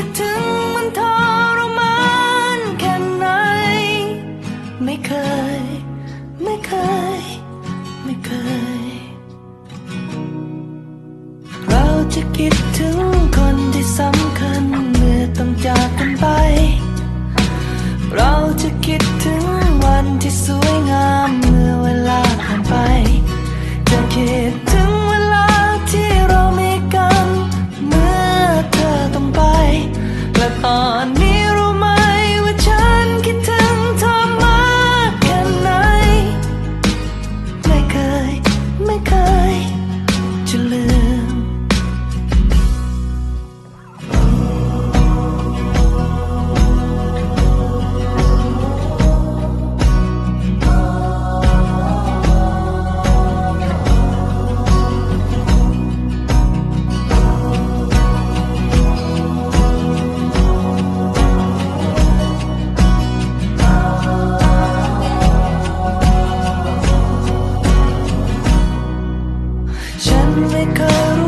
คิดถึงมันทรมานแค่ไหน ไม่เคย ไม่เคย ไม่เคย เราจะคิดถึงคนที่สำคัญเมื่อต้องจากกันไป เราจะคิดถึงวันที่สวย become